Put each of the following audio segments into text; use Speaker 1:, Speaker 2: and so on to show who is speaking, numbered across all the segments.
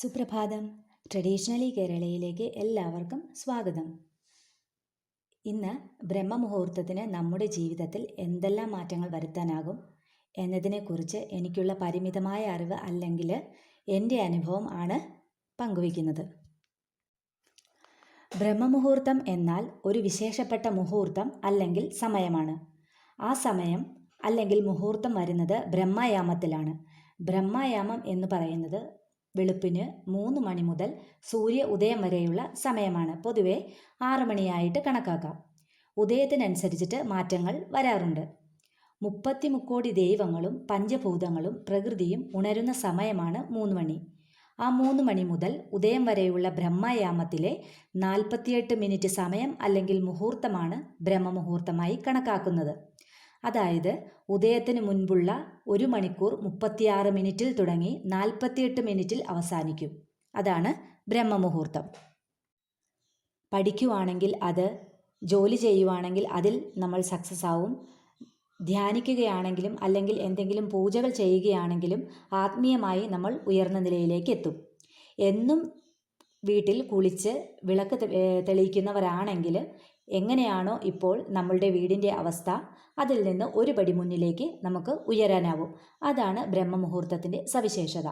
Speaker 1: സുപ്രഭാതം. ട്രഡീഷണലി കേരളയിലേക്ക് എല്ലാവർക്കും സ്വാഗതം. ഇന്ന് ബ്രഹ്മമുഹൂർത്തത്തിന് നമ്മുടെ ജീവിതത്തിൽ എന്തെല്ലാം മാറ്റങ്ങൾ വരുത്താനാകും എന്നതിനെക്കുറിച്ച് എനിക്കുള്ള പരിമിതമായ അറിവ് അല്ലെങ്കിൽ എന്റെ അനുഭവം ആണ് പങ്കുവയ്ക്കുന്നത്. ബ്രഹ്മമുഹൂർത്തം എന്നാൽ ഒരു വിശേഷപ്പെട്ട മുഹൂർത്തം അല്ലെങ്കിൽ സമയമാണ്. ആ സമയം അല്ലെങ്കിൽ മുഹൂർത്തം വരുന്നത് ബ്രഹ്മയാമത്തിലാണ്. ബ്രഹ്മയാമം എന്ന് പറയുന്നത് വെളുപ്പിന് മൂന്ന് മണി മുതൽ സൂര്യ ഉദയം വരെയുള്ള സമയമാണ്. പൊതുവെ ആറ് മണിയായിട്ട് കണക്കാക്കാം. ഉദയത്തിനനുസരിച്ചിട്ട് മാറ്റങ്ങൾ വരാറുണ്ട്. മുപ്പത്തി മുക്കോടി ദൈവങ്ങളും പഞ്ചഭൂതങ്ങളും പ്രകൃതിയും ഉണരുന്ന സമയമാണ് മൂന്ന് മണി. ആ മൂന്ന് മണി മുതൽ ഉദയം വരെയുള്ള ബ്രഹ്മയാമത്തിലെ നാൽപ്പത്തിയെട്ട് മിനിറ്റ് സമയം അല്ലെങ്കിൽ മുഹൂർത്തമാണ് ബ്രഹ്മമുഹൂർത്തമായി കണക്കാക്കുന്നത്. അതായത് ഉദയത്തിന് മുൻപുള്ള ഒരു മണിക്കൂർ മുപ്പത്തിയാറ് മിനിറ്റിൽ തുടങ്ങി നാൽപ്പത്തിയെട്ട് മിനിറ്റിൽ അവസാനിക്കും. അതാണ് ബ്രഹ്മമുഹൂർത്തം. പഠിക്കുവാണെങ്കിൽ അത് ജോലി ചെയ്യുവാണെങ്കിൽ അതിൽ നമ്മൾ സക്സസ് ആവും. ധ്യാനിക്കുകയാണെങ്കിലും അല്ലെങ്കിൽ എന്തെങ്കിലും പൂജകൾ ചെയ്യുകയാണെങ്കിലും ആത്മീയമായി നമ്മൾ ഉയർന്ന നിലയിലേക്ക് എത്തും. എന്നും വീട്ടിൽ കുളിച്ച് വിളക്ക് തെളിയിക്കുന്നവരാണെങ്കിൽ എങ്ങനെയാണോ ഇപ്പോൾ നമ്മളുടെ വീടിന്റെ അവസ്ഥ അതിൽ നിന്ന് ഒരു പടി മുന്നിലേക്ക് നമുക്ക് ഉയരാനാവും. അതാണ് ബ്രഹ്മമുഹൂർത്തത്തിന്റെ സവിശേഷത.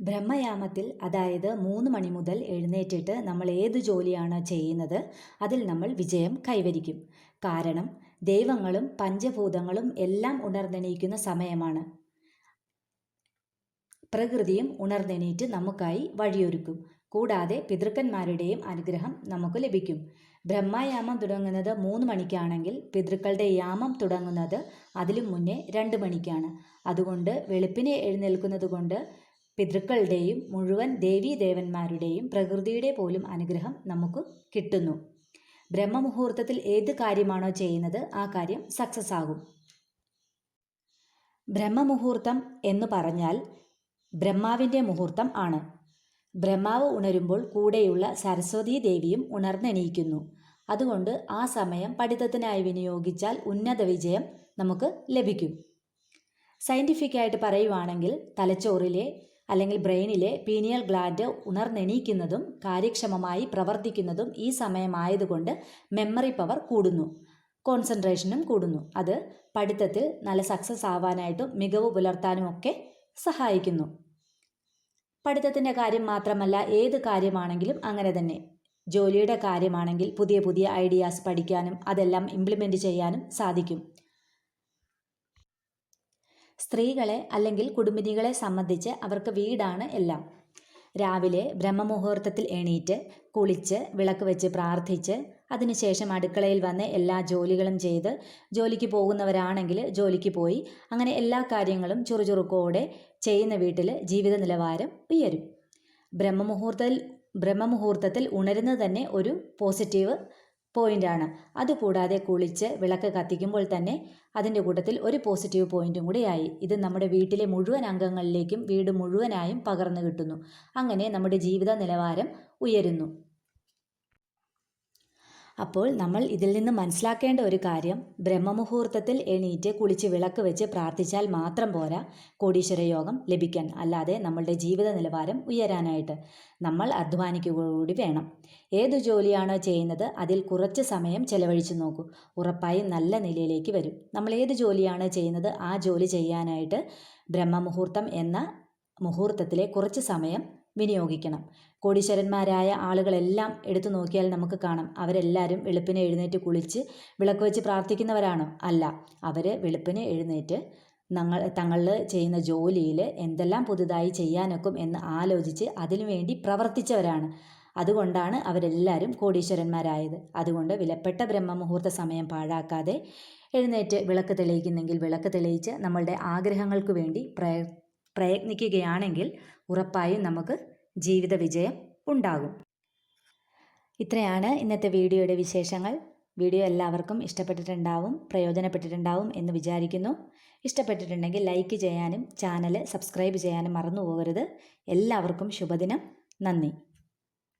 Speaker 1: ബ്രഹ്മയാമത്തിൽ അതായത് മൂന്ന് മണി മുതൽ എഴുന്നേറ്റിട്ട് നമ്മൾ ഏത് ജോലിയാണ് ചെയ്യുന്നത് അതിൽ നമ്മൾ വിജയം കൈവരിക്കും. കാരണം ദൈവങ്ങളും പഞ്ചഭൂതങ്ങളും എല്ലാം ഉണർന്നെണീക്കുന്ന സമയമാണ്. പ്രകൃതിയും ഉണർന്നെണീറ്റ് നമുക്കായി വഴിയൊരുക്കും. കൂടാതെ പിതൃക്കന്മാരുടെയും അനുഗ്രഹം നമുക്ക് ലഭിക്കും. ബ്രഹ്മയാമം തുടങ്ങുന്നത് മൂന്ന് മണിക്കാണെങ്കിൽ പിതൃക്കളുടെ യാമം തുടങ്ങുന്നത് അതിലും മുന്നേ രണ്ട് മണിക്കാണ്. അതുകൊണ്ട് വെളുപ്പിനെ എഴുന്നേൽക്കുന്നത് കൊണ്ട് പിതൃക്കളുടെയും മുഴുവൻ ദേവീ ദേവന്മാരുടെയും പ്രകൃതിയുടെ പോലും അനുഗ്രഹം നമുക്ക് കിട്ടുന്നു. ബ്രഹ്മമുഹൂർത്തത്തിൽ ഏത് കാര്യമാണോ ചെയ്യുന്നത് ആ കാര്യം സക്സസ് ആകും. ബ്രഹ്മമുഹൂർത്തം എന്ന് പറഞ്ഞാൽ ബ്രഹ്മാവിന്റെ മുഹൂർത്തം ആണ്. ബ്രഹ്മാവ് ഉണരുമ്പോൾ കൂടെയുള്ള സരസ്വതീ ദേവിയും ഉണർന്നെണീക്കുന്നു. അതുകൊണ്ട് ആ സമയം പഠിത്തത്തിനായി വിനിയോഗിച്ചാൽ ഉന്നത വിജയം നമുക്ക് ലഭിക്കും. സയന്റിഫിക്കായിട്ട് പറയുവാണെങ്കിൽ തലച്ചോറിലെ അല്ലെങ്കിൽ ബ്രെയിനിലെ പീനിയൽ ഗ്ലാൻഡ് ഉണർന്നെണീക്കുന്നതും കാര്യക്ഷമമായി പ്രവർത്തിക്കുന്നതും ഈ സമയമായതുകൊണ്ട് മെമ്മറി പവർ കൂടുന്നു. കോൺസെൻട്രേഷനും കൂടുന്നു. അത് പഠിത്തത്തിൽ നല്ല സക്സസ് ആവാനായിട്ടും മികവ് പുലർത്താനും ഒക്കെ സഹായിക്കുന്നു. പഠിത്തത്തിന്റെ കാര്യം മാത്രമല്ല ഏത് കാര്യമാണെങ്കിലും അങ്ങനെ തന്നെ. ജോലിയുടെ കാര്യമാണെങ്കിൽ പുതിയ പുതിയ ഐഡിയാസ് പഠിക്കാനും അതെല്ലാം ഇംപ്ലിമെന്റ് ചെയ്യാനും സാധിക്കും. സ്ത്രീകളെ അല്ലെങ്കിൽ കുടുംബിനികളെ സംബന്ധിച്ച് അവർക്ക് വീടാണ് എല്ലാം. രാവിലെ ബ്രഹ്മമുഹൂർത്തത്തിൽ എണീറ്റ് കുളിച്ച് വിളക്ക് വെച്ച് പ്രാർത്ഥിച്ച് അതിനുശേഷം അടുക്കളയിൽ വന്ന് എല്ലാ ജോലികളും ചെയ്ത് ജോലിക്ക് പോകുന്നവരാണെങ്കിൽ ജോലിക്ക് പോയി. അങ്ങനെ എല്ലാ കാര്യങ്ങളും ചുറുചുറുക്കോടെ ചെയ്യുന്ന വീട്ടിൽ ജീവിത നിലവാരം ഉയരും. ബ്രഹ്മമുഹൂർത്തത്തിൽ ബ്രഹ്മമുഹൂർത്തത്തിൽ ഉണരുന്നത് തന്നെ ഒരു പോസിറ്റീവ് പോയിന്റാണ് അതുകൂടാതെ കുളിച്ച് വിളക്ക് കത്തിക്കുമ്പോൾ തന്നെ അതിന്റെ കൂട്ടത്തിൽ ഒരു പോസിറ്റീവ് പോയിന്റും കൂടിയായി. ഇത് നമ്മുടെ വീട്ടിലെ മുഴുവൻ അംഗങ്ങളിലേക്കും വീട് മുഴുവനായും പകർന്നു കിട്ടുന്നു. അങ്ങനെ നമ്മുടെ ജീവിത നിലവാരം ഉയരുന്നു. അപ്പോൾ നമ്മൾ ഇതിൽ നിന്ന് മനസ്സിലാക്കേണ്ട ഒരു കാര്യം ബ്രഹ്മമുഹൂർത്തത്തിൽ എണീറ്റ് കുളിച്ച് വിളക്ക് വെച്ച് പ്രാർത്ഥിച്ചാൽ മാത്രം പോരാ കോടീശ്വര യോഗം ലഭിക്കാൻ അല്ലാതെ നമ്മളുടെ ജീവിത നിലവാരം ഉയരാനായിട്ട് നമ്മൾ അധ്വാനിക്കുക വേണം. ഏതു ജോലിയാണോ ചെയ്യുന്നത് അതിൽ കുറച്ച് സമയം ചെലവഴിച്ചു നോക്കൂ. ഉറപ്പായും നല്ല നിലയിലേക്ക് വരും. നമ്മൾ ഏത് ജോലിയാണ് ചെയ്യുന്നത് ആ ജോലി ചെയ്യാനായിട്ട് ബ്രഹ്മമുഹൂർത്തം എന്ന മുഹൂർത്തത്തിലെ കുറച്ച് സമയം വിനിയോഗിക്കണം. കോടീശ്വരന്മാരായ ആളുകളെല്ലാം എടുത്തു നോക്കിയാൽ നമുക്ക് കാണാം. അവരെല്ലാവരും വെളുപ്പിനെ എഴുന്നേറ്റ് കുളിച്ച് വിളക്ക് വെച്ച് പ്രാർത്ഥിക്കുന്നവരാണോ. അല്ല അവർ വെളുപ്പിനെ എഴുന്നേറ്റ് ഞങ്ങൾ തങ്ങൾ ചെയ്യുന്ന ജോലിയിൽ എന്തെല്ലാം പുതുതായി ചെയ്യാനൊക്കും എന്ന് ആലോചിച്ച് അതിനുവേണ്ടി പ്രവർത്തിച്ചവരാണ്. അതുകൊണ്ടാണ് അവരെല്ലാവരും കോടീശ്വരന്മാരായത്. അതുകൊണ്ട് വിലപ്പെട്ട ബ്രഹ്മമുഹൂർത്ത സമയം പാഴാക്കാതെ എഴുന്നേറ്റ് വിളക്ക് തെളിയിക്കുന്നെങ്കിൽ വിളക്ക് തെളിയിച്ച് നമ്മളുടെ ആഗ്രഹങ്ങൾക്ക് വേണ്ടി പ്രയ പ്രയത്നിക്കുകയാണെങ്കിൽ ഉറപ്പായും നമുക്ക് ജീവിത വിജയം ഉണ്ടാകും. ഇത്രയാണ് ഇന്നത്തെ വീഡിയോയുടെ വിശേഷങ്ങൾ. വീഡിയോ എല്ലാവർക്കും ഇഷ്ടപ്പെട്ടിട്ടുണ്ടാവും പ്രയോജനപ്പെട്ടിട്ടുണ്ടാവും എന്ന് വിചാരിക്കുന്നു. ഇഷ്ടപ്പെട്ടിട്ടുണ്ടെങ്കിൽ ലൈക്ക് ചെയ്യാനും ചാനൽ സബ്സ്ക്രൈബ് ചെയ്യാനും മറന്നു പോകരുത് എല്ലാവർക്കും ശുഭദിനം. നന്ദി.